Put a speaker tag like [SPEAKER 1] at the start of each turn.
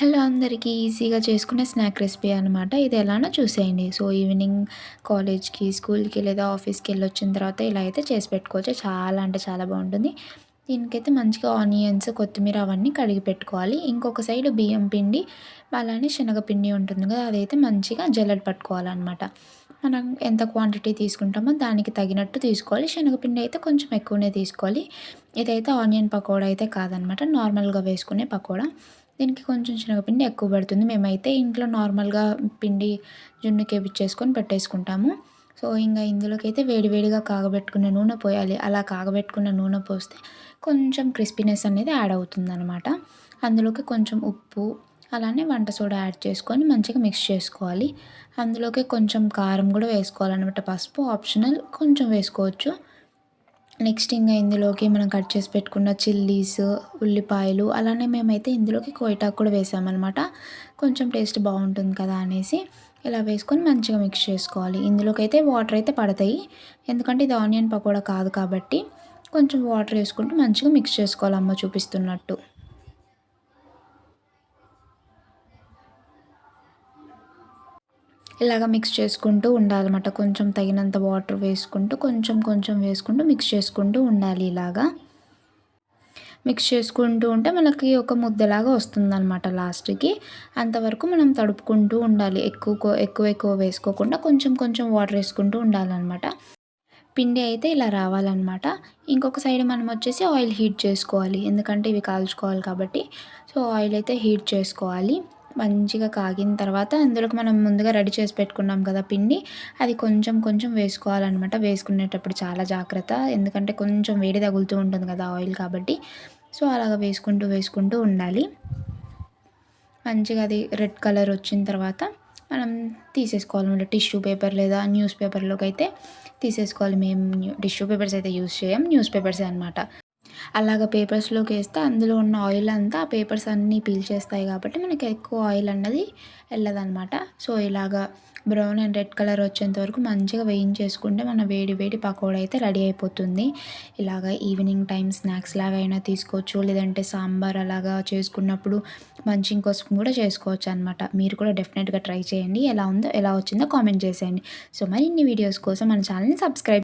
[SPEAKER 1] Hello అందరికీ ఈజీగా చేసుకునే స్నాక్ రెసిపీ అనమాట ఇది ఎలానో చూసేయండి. సో ఈవినింగ్ కాలేజ్కి స్కూల్కి లేదా ఆఫీస్కి వెళ్ళి వచ్చిన తర్వాత ఇలా అయితే చేసి పెట్టుకోవచ్చు. చాలా అంటే చాలా బాగుంటుంది. దీనికైతే మంచిగా ఆనియన్స్ కొత్తిమీర అవన్నీ కడిగి పెట్టుకోవాలి. ఇంకొక సైడ్ బియ్యం పిండి అలానే శనగపిండి ఉంటుంది కదా అదైతే మంచిగా జల్లెడ పట్టుకోవాలన్నమాట. మనం ఎంత క్వాంటిటీ తీసుకుంటామో దానికి తగినట్టు తీసుకోవాలి. శనగపిండి అయితే కొంచెం ఎక్కువనే తీసుకోవాలి. ఇదైతే ఆనియన్ పకోడా అయితే కాదనమాట నార్మల్గా వేసుకునే పకోడా. దీనికి కొంచెం శనగపిండి ఎక్కువ పడుతుంది. మేమైతే ఇంట్లో నార్మల్గా పిండి జున్ను కేపిచ్చేసుకొని పెట్టేసుకుంటాము. సో ఇంకా ఇందులోకి అయితే వేడివేడిగా కాగబెట్టుకున్న నూనె పోయాలి. అలా కాగబెట్టుకున్న నూనె పోస్తే కొంచెం క్రిస్పీనెస్ అనేది యాడ్ అవుతుంది అనమాట అందులోకి కొంచెం ఉప్పు అలానే వంట సోడా యాడ్ చేసుకొని మంచిగా మిక్స్ చేసుకోవాలి. అందులోకి కొంచెం కారం కూడా వేసుకోవాలన్నమాట. పసుపు ఆప్షనల్ కొంచెం వేసుకోవచ్చు. నెక్స్ట్ ఇంకా ఇందులోకి మనం కట్ చేసి పెట్టుకున్న చిల్లీస్ ఉల్లిపాయలు అలానే మేమైతే ఇందులోకి కోయిటాకు కూడా వేసామన్నమాట. కొంచెం టేస్ట్ బాగుంటుంది కదా అనేసి ఇలా వేసుకొని మంచిగా మిక్స్ చేసుకోవాలి. ఇందులోకి అయితే వాటర్ అయితే పడతాయి. ఎందుకంటే ఇది ఆనియన్ పకోడా కాదు కాబట్టి కొంచెం వాటర్ వేసుకుంటూ మంచిగా మిక్స్ చేసుకోవాలి అమ్మ చూపిస్తున్నట్టు. ఇలాగ మిక్స్ చేసుకుంటూ ఉండాలన్నమాట. కొంచెం తగినంత వాటర్ వేసుకుంటూ కొంచెం కొంచెం వేసుకుంటూ మిక్స్ చేసుకుంటూ ఉండాలి ఇలాగా. మిక్స్ చేసుకుంటూ ఉంటే మనకి ఒక ముద్దలాగా వస్తుందన్నమాట లాస్ట్కి అంతవరకు మనం తడుపుకుంటూ ఉండాలి. ఎక్కువ ఎక్కువ ఎక్కువ వేసుకోకుండా కొంచెం కొంచెం వాటర్ వేసుకుంటూ ఉండాలన్నమాట. పిండి అయితే ఇలా రావాలన్నమాట. ఇంకొక సైడ్ మనం వచ్చేసి ఆయిల్ హీట్ చేసుకోవాలి. ఎందుకంటే ఇవి కాల్చుకోవాలి కాబట్టి. సో ఆయిల్ అయితే హీట్ చేసుకోవాలి. మంచిగా కాగిన తర్వాత అందులోకి మనం ముందుగా రెడీ చేసి పెట్టుకున్నాం కదా పిండి అది కొంచెం కొంచెం వేసుకోవాలన్నమాట. వేసుకునేటప్పుడు చాలా జాగ్రత్త. ఎందుకంటే కొంచెం వేడి తగులుతూ ఉంటుంది కదా ఆయిల్ కాబట్టి. సో అలాగ వేసుకుంటూ వేసుకుంటూ ఉండాలి. మంచిగా అది రెడ్ కలర్ వచ్చిన తర్వాత మనం తీసేసుకోవాలన్నమాట. టిష్యూ పేపర్ లేదా న్యూస్ పేపర్లోకి అయితే తీసేసుకోవాలి. మేము టిష్యూ పేపర్స్ అయితే యూస్ చేయం. న్యూస్ పేపర్సే అనమాట అలాగ పేపర్స్లోకి వేస్తే అందులో ఉన్న ఆయిల్ అంతా ఆ పేపర్స్ అన్నీ పీల్చేస్తాయి కాబట్టి మనకి ఎక్కువ ఆయిల్ అన్నది వెళ్ళదనమాట సో ఇలాగా బ్రౌన్ అండ్ రెడ్ కలర్ వచ్చేంత వరకు మంచిగా వేయించేసుకుంటే మన వేడి వేడి పకోడా అయితే రెడీ అయిపోతుంది. ఇలాగ ఈవినింగ్ టైం స్నాక్స్ లాగా అయినా తీసుకోవచ్చు. లేదంటే సాంబార్ అలాగా చేసుకున్నప్పుడు మంచింగ్ కోసం కూడా చేసుకోవచ్చు అనమాట మీరు కూడా డెఫినెట్గా ట్రై చేయండి. ఎలా ఉందో ఎలా వచ్చిందో కామెంట్ చేసేయండి. సో మరిన్ని వీడియోస్ కోసం మన ఛానల్ని సబ్స్క్రైబ్